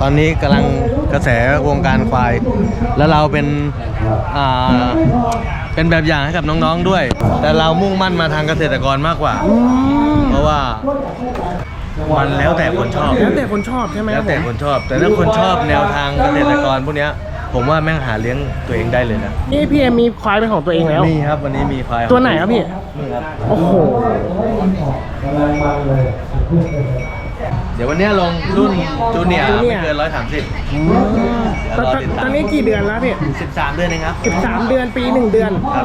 ตอนนี้กำลังกระแสวงการควาย แล้วเราเป็นอ่าเป็นแบบอย่างให้กับน้องๆด้วย แต่เรามุ่งมั่นมาทางเกษตรกรมากกว่า เพราะว่ามันแล้วแต่คนชอบ แล้วแต่คนชอบใช่ไหมคแล้รัวบแต่ผมคนชอบ แต่ถ้าคนชอบแนวทางเกษตรกรพวกเนี้ยผมว่าแม่งหาเลี้ยงตัวเองได้เลยนะนี่พี่เอ็มมีควายเป็นของตัวเองแล้วมีครับวันนี้มีควายตัวไหนครับพี่นี่ครับโอ้โห เดี๋ยววันเนี้ยลงรุ่นจูเนียร์จูเนียร์ไม่เกินร้อยสามสิบตอนตอนตอนนี้กี่เดือนแล้วพี่สิบสามเดือนเองครับ สิบสามเดือนปีหนึ่งเดือน ครับ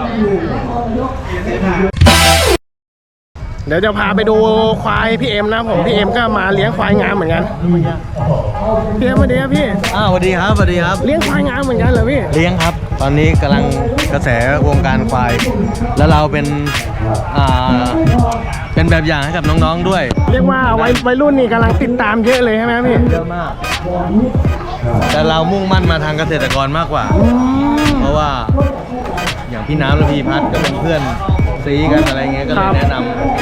เดี๋ยวจะพาไปดูควายพี่เอ็มนะผมพี่เอ็มก็มาเลี้ยงควายงามเหมือนกัน พี่เอ็มสวัสดีครับพี่ อ้าวสวัสดีครับสวัสดีครับ เลี้ยงควายงามเหมือนกันเหรอพี่ เลี้ยงครับ ตอนนี้กำลังกระแสวงการควาย แล้วเราเป็น อ่า เป็นแบบอย่างให้กับน้องๆด้วย เรียกว่าวัยวัยรุ่นนี่กำลังติดตามเยอะเลยใช่ไหมครับพี่ เยอะมาก แต่เรามุ่งมั่นมาทางเกษตรกรมากกว่า เพราะว่า อย่างพี่น้ำและพี่พัดก็เป็นเพื่อนซีกันอะไรเงี้ยก็เลยแนะน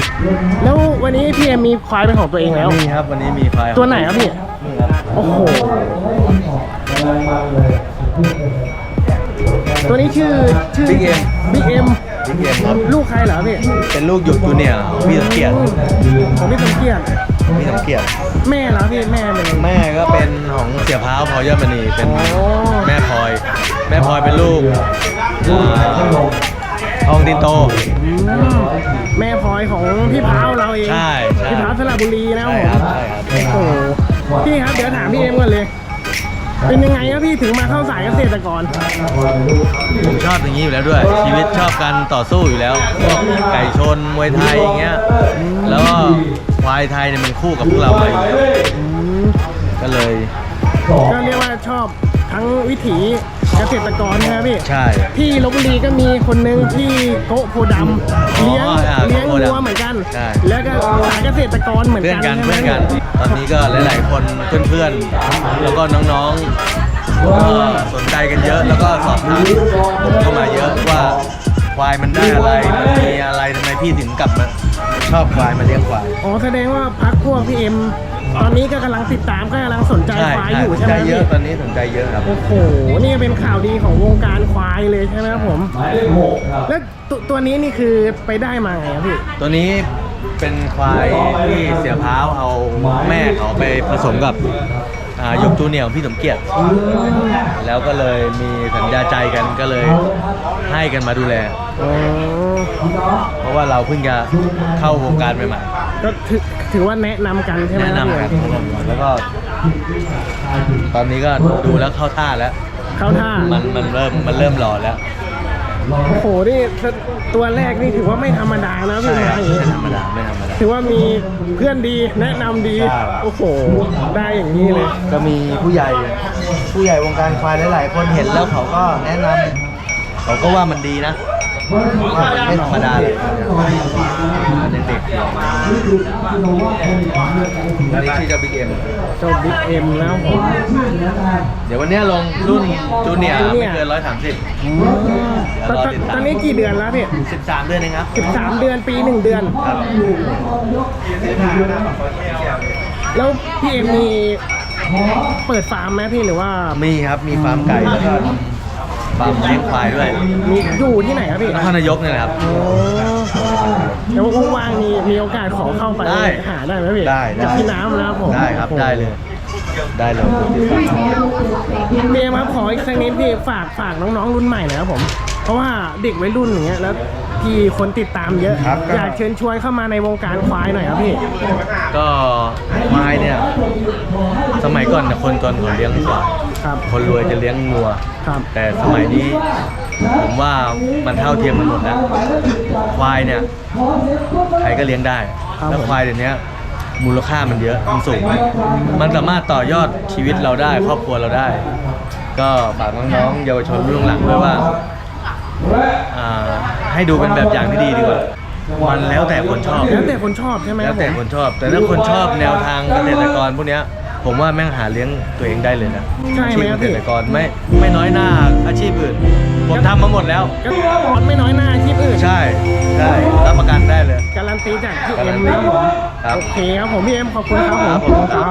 ำแล้ววันนี้พี่เอ็มมีควายเป็นของตัวเองแล้ว มีครับ วันนี้มีควายตัวไหนครับพี่นี่ครับ โอ้โห ตัวนี้ชื่อชื่อบิ๊กเอ็มบิ๊กเอ็มบิ๊กเอ็มครับ ลูกใครเหรอพี่เป็นลูกหยุดจูเนียร์พี่สมเกียรติของพี่สมเกียรติพี่สมเกียรติแม่เหรอพี่แม่เป็น แม่ก็เป็นของเสียพร้าวพลอยยอดมณีเป็นโอ้ แม่พลอย แม่พลอยเป็นลูกอ่าทองตินโต อืมแม่พลอยของพี่พร้าวเราเองใช่ใช่พี่พร้าวสระบุรีนะใช่ผมครับใช่ครับโอ้โห พี่ครับเดี๋ยวถามพี่เอ็มก่อนเลย เป็นยังไงครับพี่ถึงมาเข้าสายเกษตรกร ผมชอบอย่างนี้อยู่แล้วด้วย ชีวิตชอบการต่อสู้อยู่แล้วพวกไก่ชนมวยไทยอย่างเงี้ยแล้วก็ควายไทยเนี่ยมันคู่กับพวกเรามาอยู่แล้วก็เลย ก็เรียกว่าชอบ ทั้งวิถีเกษตรกรใช่ไหมพี่ใช่ ที่ลบบุรีก็มีคนหนึ่งที่โกะโพดำเลี้ยงอ๋ออ่าเลี้ยงโพวัดำวเหมือนกัน ใช่ แล้วก็สายเกษตรกรเหมือนเพื่อกันนกัน ใช่ไหมเพื่อนกันตอนนี้ก็หลาย ๆ คนเพื่อนๆ แล้วก็น้องๆก็สนใจกันเยอะ แล้วก็สอบถามผมเข้ามาเยอะว่าควายมันได้อะไรมันมีอะไรทำไมพี่ถึงกลับมาชอบควายมาเลี้ยงควาย อ๋อแสดงว่าพักพวกพี่เอ็ม ตอนนี้ก็กำลังติดตามก็กำลังสนใจใช่ควายใช่อยู่สนใช่ไหใจมเยพี่อะตอนนี้สนใจเยอะครับ โอ้โห นี่เป็นข่าวดีของวงการควายเลยใช่ไหมครับผมแล้วตัวตัวนี้นี่คือไปได้มาไงครับพี่ ตัวนี้เป็นควายที่เสียพร้าวเอาแม่เขาไปผสมกับอ่ายกจูเนียร์ของพี่สมเกียรติ แล้วก็เลยมีสัญญาใจกันก็เลยให้กันมาดูแลอ๋อเพราะว่าเราเพิ่งจะเข้าวงการใหม่ ก็ถือถือว่าแนะนำกันใช่ๆไหมแนะนำกันแล้วก็ ตอนนี้ก็ดูแล้วเข้าท่าแล้ว เข้าท่ามันมันเริ่มมันเริ่มหล่อแล้วโอ้โหนี่ตัวแรกนี่ถือว่าไม่ธรรมดานะพี่ใช่ครับมาอย่างไม่นี้ธรรมดาไม่ธรรมดา ถือว่ามีเพื่อนดีแนะนำดีใช่โอ้โหได้อย่างนี้เลยก็มีผู้ใหญ่ ผู้ใหญ่วงการควายหลายๆคนเห็นแล้วเขาก็แนะนำเขาก็ว่ามันดีนะว่ามัน ไม่ธรรมดาเลยมันยังเด็กอยู่อันนี้ชื่อเจ้าบิ๊กเอ็มเจ้าบิ๊กเอ็มแล้วผมเดี๋ยววันนี้ลงรุ่นจูเนียร์ไม่เกินร้อยสามสิบตอนตอนตอนนี้กี่เดือนแล้วพี่สิบสามเดือนเองครับสิบสามเดือนปีหนึ่งเดือนครับแล้วพี่เอ็มมีเปิดฟาร์มไหมพี่หรือว่ามีครับมีฟาร์มไก่แล้วก็ ฟาร์มเลี้ยงควายด้วยมีอยู่ที่ไหนครับพี่นครนายกเนี่ยแหละครับ โอ้เดี๋ยวว่างๆมีมีโอกาสขอเข้าไปได้หาได้ไหมพี่ได้ได้กับพี่น้ำนะครับผมได้ครับได้เลย ได้เลยเมียครับขออีกสักนิดพี่ฝากฝากน้องๆรุ่นใหม่หนะครับผม เพราะว่าเด็กวัยรุ่นอย่างเงี้ยแล้วพี่คนติดตามเยอะ ครับอยากเชิญชวนเข้ามาในวงการควายหน่อยครับพี่ ก็ควายเนี่ย สมัยก่อนเนี่ยคนจนเขาเลี้ยงควายครับ คนรวยจะเลี้ยงงัว ครับ แต่สมัยนี้ผมว่ามันเท่าเทียมกันหมดแล้วควายเนี่ยใครก็เลี้ยงได้ ครับแล้วผม ควายเดี๋ยวนี้มูลค่ามันเยอะมันสูง มันสามารถต่อยอดชีวิตเราได้ครอบครัวเราได้ ก็ฝากน้องๆเยาวชนรุ่นหลังด้วยว่าอ่า ให้ดูเป็นแบบอย่างที่ดีดีกว่ามันแล้วแต่คนชอบ แล้วแต่คนชอบใช่ไหมคแล้รัวบแต่ผคมนชอบ แต่ถ้าคนชอบแนวทางเกษตรกรพวกเนี้ย ผมว่าแม่งหาเลี้ยงตัวเองได้เลยนะใช่ไหมอาชีพครับเกพี่ษตรกรไม่ไม่น้อยหน้าอาชีพอื่น ผมทำมาหมดแล้ว ก็ไม่น้อยหน้าอาชีพอื่นใช่ใช่รับประกันได้เลย การันตีจากพี่การัเอ็นมตีนะครับผมครับ โอเคครับผมพี่เอ็มขอบคุณครับผมครับผมครับ